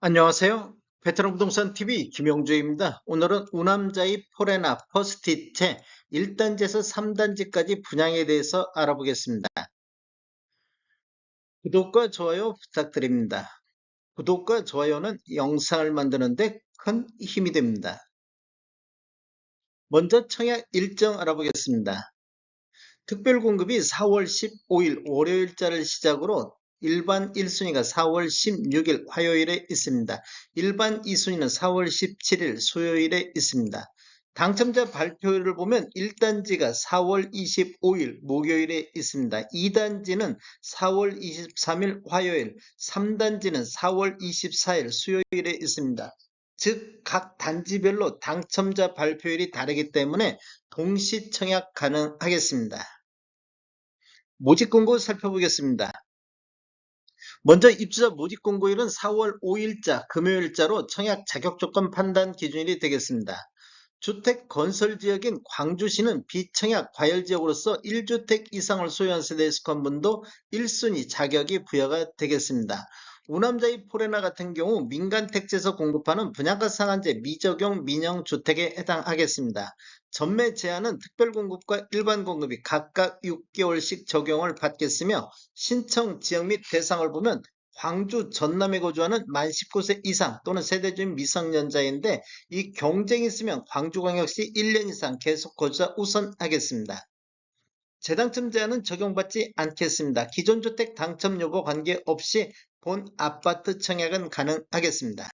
안녕하세요. 베테랑 부동산 TV 김영주입니다. 오늘은 우남자이 포레나 퍼스티체 1단지에서 3단지까지 분양에 대해서 알아보겠습니다. 구독과 좋아요 부탁드립니다. 구독과 좋아요는 영상을 만드는데 큰 힘이 됩니다. 먼저 청약 일정 알아보겠습니다. 특별 공급이 4월 15일 월요일자를 시작으로 일반 1순위가 4월 16일 화요일에 있습니다. 일반 2순위는 4월 17일 수요일에 있습니다. 당첨자 발표를 보면 1단지가 4월 25일 목요일에 있습니다. 2단지는 4월 23일 화요일, 3단지는 4월 24일 수요일에 있습니다. 즉, 각 단지별로 당첨자 발표일이 다르기 때문에 동시 청약 가능하겠습니다. 모집 공고 살펴보겠습니다. 먼저 입주자 모집 공고일은 4월 5일자 금요일자로 청약 자격 조건 판단 기준일이 되겠습니다. 주택 건설 지역인 광주시는 비청약 과열 지역으로서 1주택 이상을 소유한 세대에 속한 분도 1순위 자격이 부여가 되겠습니다. 우남자이 포레나 같은 경우 민간 택지에서 공급하는 분양가 상한제 미적용 민영 주택에 해당하겠습니다. 전매 제한은 특별 공급과 일반 공급이 각각 6개월씩 적용을 받겠으며 신청 지역 및 대상을 보면 광주 전남에 거주하는 만 19세 이상 또는 세대주인 미성년자인데 이 경쟁이 있으면 광주광역시 1년 이상 계속 거주자 우선하겠습니다. 재당첨 제한은 적용받지 않겠습니다. 기존 주택 당첨 여부 관계없이 본 아파트 청약은 가능하겠습니다.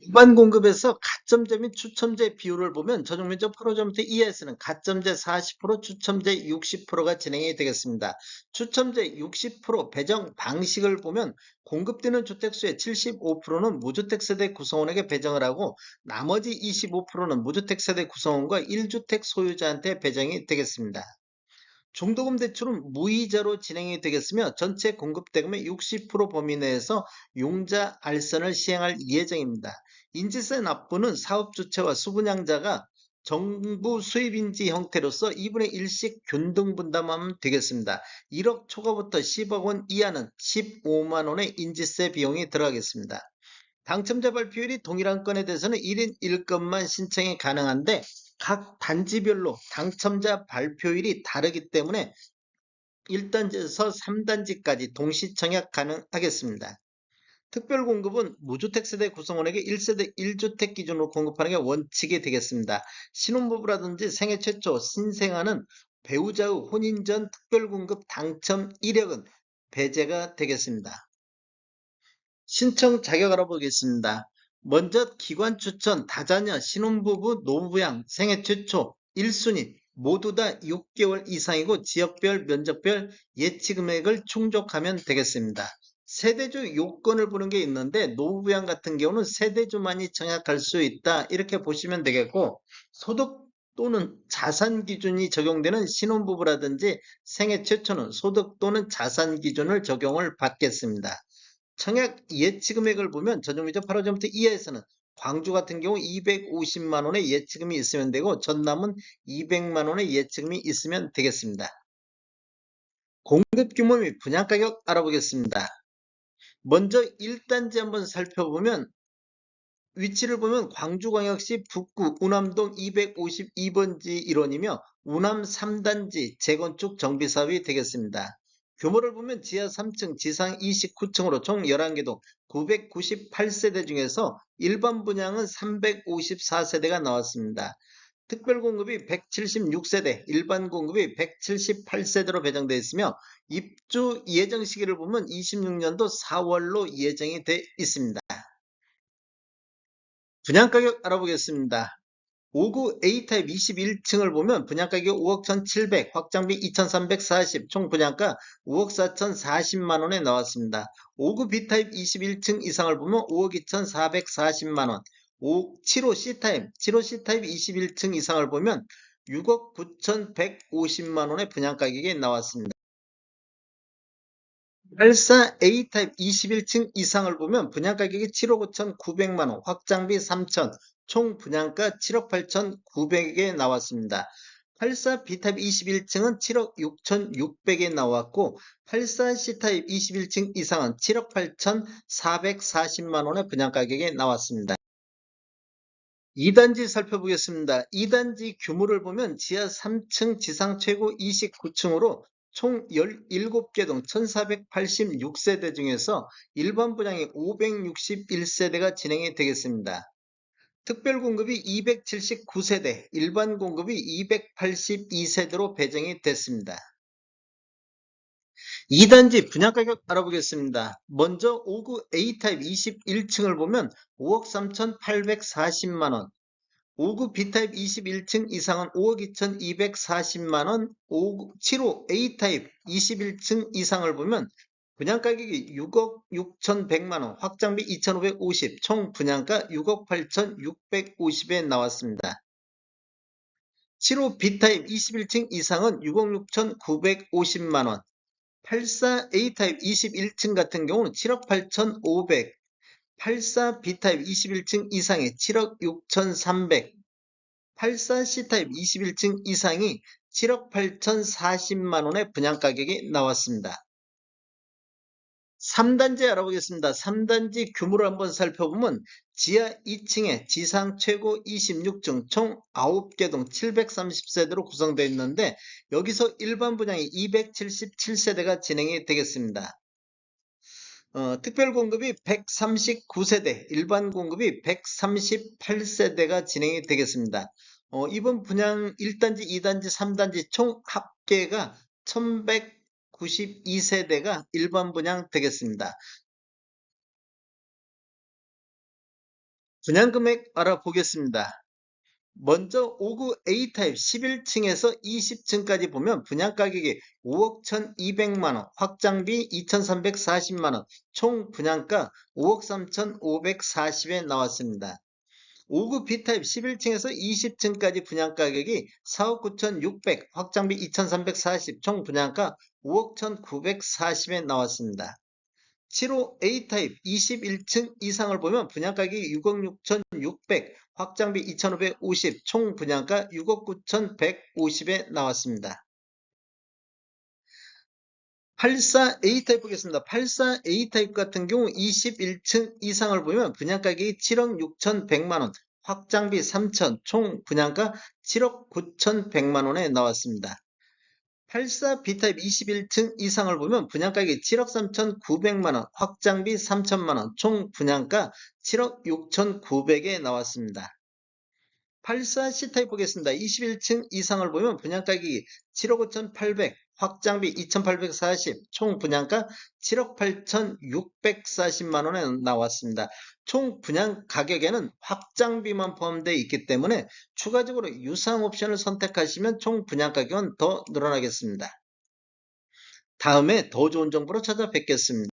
일반 공급에서 가점제 및 추첨제 비율을 보면 전용면적 8호점부터 이하에서는 가점제 40%, 추첨제 60%가 진행이 되겠습니다. 추첨제 60% 배정 방식을 보면 공급되는 주택수의 75%는 무주택 세대 구성원에게 배정을 하고 나머지 25%는 무주택 세대 구성원과 1주택 소유자한테 배정이 되겠습니다. 중도금 대출은 무이자로 진행이 되겠으며 전체 공급 대금의 60% 범위 내에서 용자 알선을 시행할 예정입니다. 인지세 납부는 사업 주체와 수분양자가 정부 수입인지 형태로서 2분의 1씩 균등 분담하면 되겠습니다. 1억 초과부터 10억 원 이하는 15만 원의 인지세 비용이 들어가겠습니다. 당첨자 발표율이 동일한 건에 대해서는 1인 1건만 신청이 가능한데 각 단지별로 당첨자 발표일이 다르기 때문에 1단지에서 3단지까지 동시 청약 가능하겠습니다. 특별 공급은 무주택 세대 구성원에게 1세대 1주택 기준으로 공급하는 게 원칙이 되겠습니다. 신혼부부라든지 생애 최초 신생아는 배우자의 혼인 전 특별 공급 당첨 이력은 배제가 되겠습니다. 신청 자격 알아보겠습니다. 먼저 기관 추천, 다자녀, 신혼부부, 노부양, 생애 최초, 1순위 모두 다 6개월 이상이고 지역별, 면적별 예치 금액을 충족하면 되겠습니다. 세대주 요건을 보는 게 있는데 노부양 같은 경우는 세대주만이 청약할 수 있다 이렇게 보시면 되겠고 소득 또는 자산 기준이 적용되는 신혼부부라든지 생애 최초는 소득 또는 자산 기준을 적용을 받겠습니다. 청약 예치 금액을 보면 전용미적 8호점부터 이하에서는 광주 같은 경우 250만 원의 예치금이 있으면 되고 전남은 200만 원의 예치금이 있으면 되겠습니다. 공급 규모 및 분양 가격 알아보겠습니다. 먼저 1단지 한번 살펴보면 위치를 보면 광주광역시 북구 우남동 252번지 일원이며 우남 3단지 재건축 정비사업이 되겠습니다. 규모를 보면 지하 3층, 지상 29층으로 총 11개 동 998세대 중에서 일반 분양은 354세대가 나왔습니다. 특별 공급이 176세대, 일반 공급이 178세대로 배정되어 있으며 입주 예정 시기를 보면 26년도 4월로 예정이 돼 있습니다. 분양가격 알아보겠습니다. 5구 A타입 21층을 보면 분양가격 5억 1,700, 확장비 2,340, 총 분양가 5억 4,040만원에 나왔습니다. 5구 B타입 21층 이상을 보면 5억 2,440만원, 7호 C타입, 7호 C타입 21층 이상을 보면 6억 9,150만원의 분양가격이 나왔습니다. 84 A타입 21층 이상을 보면 분양가격이 7억 5,900만원, 확장비 3천, 총 분양가 7억 8,900에 나왔습니다. 84 B타입 21층은 7억 6,600에 나왔고 84 C타입 21층 이상은 7억 8,440만 원의 분양 가격에 나왔습니다. 2단지 살펴보겠습니다. 2단지 규모를 보면 지하 3층 지상 최고 29층으로 총 17개 동 1486세대 중에서 일반 분양이 561세대가 진행이 되겠습니다. 특별 공급이 279세대, 일반 공급이 282세대로 배정이 됐습니다. 2단지 분양 가격 알아보겠습니다. 먼저 5구 A타입 21층을 보면 5억 3,840만원, 5구 B타입 21층 이상은 5억 2,240만원, 7호 A타입 21층 이상을 보면 분양 가격이 6억 6,100만원, 확장비 2,550, 총 분양가 6억 8,650에 나왔습니다. 7호 B타입 21층 이상은 6억 6,950만원, 84 A타입 21층 같은 경우는 7억 8,500, 84 B타입 21층 이상이 7억 6,300, 84 C타입 21층 이상이 7억 8,040만원의 분양가격이 나왔습니다. 3단지 알아보겠습니다. 3단지 규모를 한번 살펴보면 지하 2층에 지상 최고 26층 총 9개 동 730세대로 구성되어 있는데 여기서 일반 분양이 277세대가 진행이 되겠습니다. 어, 특별 공급이 139세대, 일반 공급이 138세대가 진행이 되겠습니다. 어, 이번 분양 1단지, 2단지, 3단지 총 합계가 1192세대가 일반 분양 되겠습니다. 분양 금액 알아보겠습니다. 먼저 5구 A타입 11층에서 20층까지 보면 분양 가격이 5억 1200만원, 확장비 2340만원, 총 분양가 5억 3540에 나왔습니다. 5구 B타입 11층에서 20층까지 분양 가격이 4억 9600, 확장비 2340, 총 분양가 5억 1940에 나왔습니다. 7호 A타입 21층 이상을 보면 분양가격이 6억 6600, 확장비 2550, 총 분양가 6억 9150에 나왔습니다. 84 A타입 보겠습니다. 84 A타입 같은 경우 21층 이상을 보면 분양가격이 7억 6100만원, 확장비 3000, 총 분양가 7억 9100만원에 나왔습니다. 84 B타입 21층 이상을 보면 분양가격이 7억 3,900만원, 확장비 3천만원, 총 분양가 7억 6,900에 나왔습니다. 84 C타입 보겠습니다. 21층 이상을 보면 분양가격이 7억 5,800, 확장비 2,840, 총 분양가 7억 8,640만원에 나왔습니다. 총 분양 가격에는 확장비만 포함되어 있기 때문에 추가적으로 유상 옵션을 선택하시면 총 분양 가격은 더 늘어나겠습니다. 다음에 더 좋은 정보로 찾아뵙겠습니다.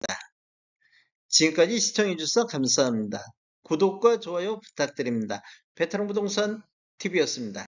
지금까지 시청해주셔서 감사합니다. 구독과 좋아요 부탁드립니다. 베테랑 부동산 TV였습니다.